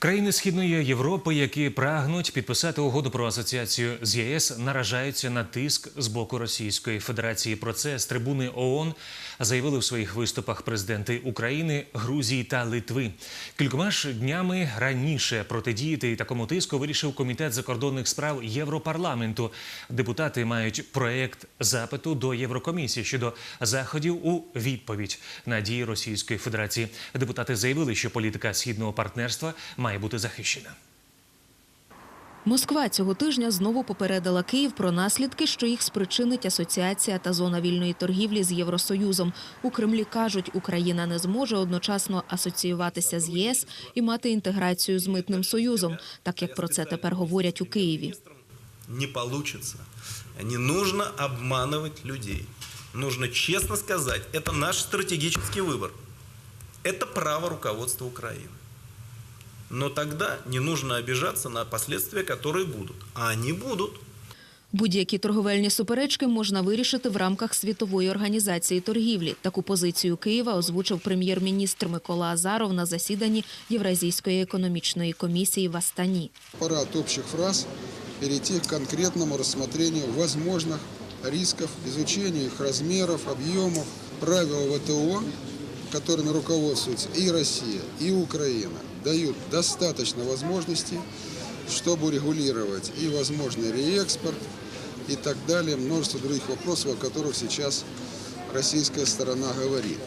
Країни Східної Європи, які прагнуть підписати угоду про асоціацію з ЄС, наражаються на тиск з боку Російської Федерації. Про це з трибуни ООН заявили в своїх виступах президенти України, Грузії та Литви. Кількома ж днями раніше протидіяти такому тиску вирішив комітет закордонних справ Європарламенту. Депутати мають проект запиту до Єврокомісії щодо заходів у відповідь на дії Російської Федерації. Депутати заявили, що політика східного партнерства має бути захищена. Москва цього тижня знову попередила Київ про наслідки, що їх спричинить асоціація та зона вільної торгівлі з Євросоюзом. У Кремлі кажуть, Україна не зможе одночасно асоціюватися з ЄС і мати інтеграцію з митним союзом, так як про це тепер говорять у Києві. не получится. Не нужно обманывать людей. Нужно честно сказать, это наш стратегический выбор. Это право руководства Украины. Но тогда не нужно обижаться на последствия, которые будут. А они будут. Будь-які торговельні суперечки можна вирішити в рамках світової організації торгівлі. Таку позицію Києва озвучив прем'єр-міністр Микола Азаров на засіданні Євразійської економічної комісії в Астані. Пора от общих фраз перейти к конкретному рассмотрению возможных рисков, изучению их размеров, объемов, правил ВТО, которыми руководствуются и Россия, и Украина, дают достаточно возможностей, чтобы урегулировать и возможный реэкспорт, и так далее, множество других вопросов, о которых сейчас российская сторона говорит.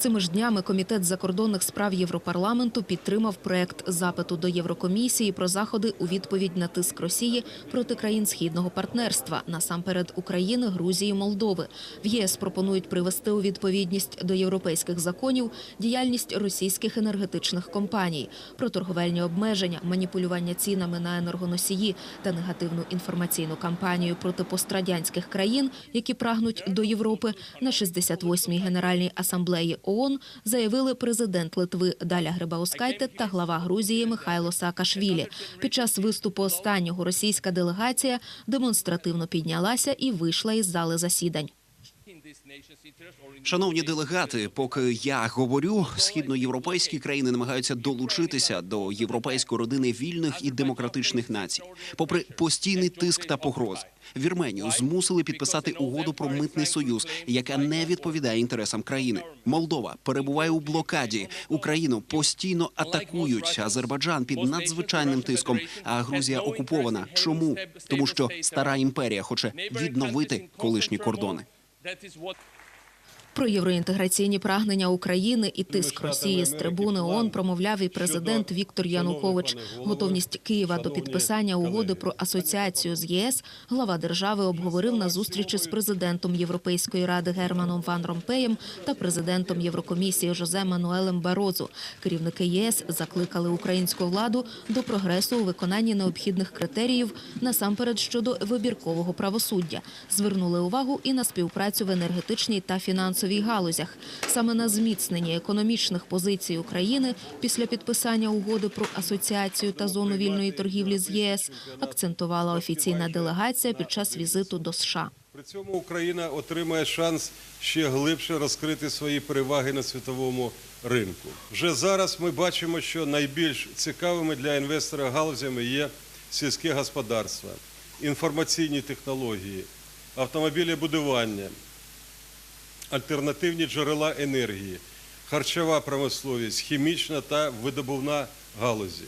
Цими ж днями комітет закордонних справ Європарламенту підтримав проект запиту до Єврокомісії про заходи у відповідь на тиск Росії проти країн східного партнерства, насамперед України, Грузії, Молдови. В ЄС пропонують привести у відповідність до європейських законів діяльність російських енергетичних компаній, про торговельні обмеження, маніпулювання цінами на енергоносії та негативну інформаційну кампанію проти пострадянських країн, які прагнуть до Європи. На 68-й генеральній асамблеї ООН заявили президент Литви Даля Грибаускайте та глава Грузії Михайло Саакашвілі. Під час виступу останнього російська делегація демонстративно піднялася і вийшла із зали засідань. Шановні делегати, поки я говорю, східноєвропейські країни намагаються долучитися до європейської родини вільних і демократичних націй. Попри постійний тиск та погрози, Вірменію змусили підписати угоду про митний союз, яка не відповідає інтересам країни. Молдова перебуває у блокаді. Україну постійно атакують. Азербайджан під надзвичайним тиском. А Грузія окупована. Чому? Тому що стара імперія хоче відновити колишні кордони. That is what. Про євроінтеграційні прагнення України і тиск Росії з трибуни ООН промовляв і президент Віктор Янукович. Готовність Києва до підписання угоди про асоціацію з ЄС глава держави обговорив на зустрічі з президентом Європейської ради Германом Ван Ромпеєм та президентом Єврокомісії Жозе Мануелем Барозу. Керівники ЄС закликали українську владу до прогресу у виконанні необхідних критеріїв насамперед щодо вибіркового правосуддя. Звернули увагу і на співпрацю в енергетичній та фінансовій галузях. Саме на зміцненні економічних позицій України після підписання угоди про асоціацію та зону вільної торгівлі з ЄС акцентувала офіційна делегація під час візиту до США. При цьому Україна отримає шанс ще глибше розкрити свої переваги на світовому ринку. Вже зараз ми бачимо, що найбільш цікавими для інвестора галузями є сільське господарство, інформаційні технології, автомобілебудування, альтернативні джерела енергії, харчова промисловість, хімічна та видобувна галузі.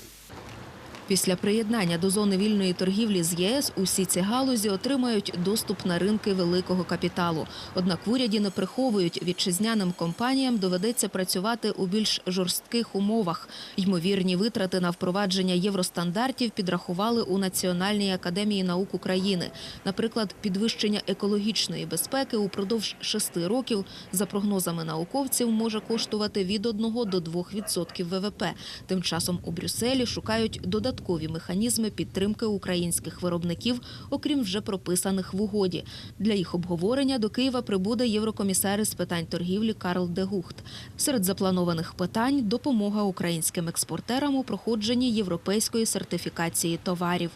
Після приєднання до зони вільної торгівлі з ЄС усі ці галузі отримають доступ на ринки великого капіталу. Однак в уряді не приховують, вітчизняним компаніям доведеться працювати у більш жорстких умовах. Ймовірні витрати на впровадження євростандартів підрахували у Національній академії наук України. Наприклад, підвищення екологічної безпеки упродовж шести років за прогнозами науковців може коштувати від 1 до 2% ВВП. Тим часом у Брюсселі шукають додаткові механізми підтримки українських виробників, окрім вже прописаних в угоді. Для їх обговорення до Києва прибуде єврокомісар з питань торгівлі Карл Дегухт. Серед запланованих питань допомога українським експортерам у проходженні європейської сертифікації товарів.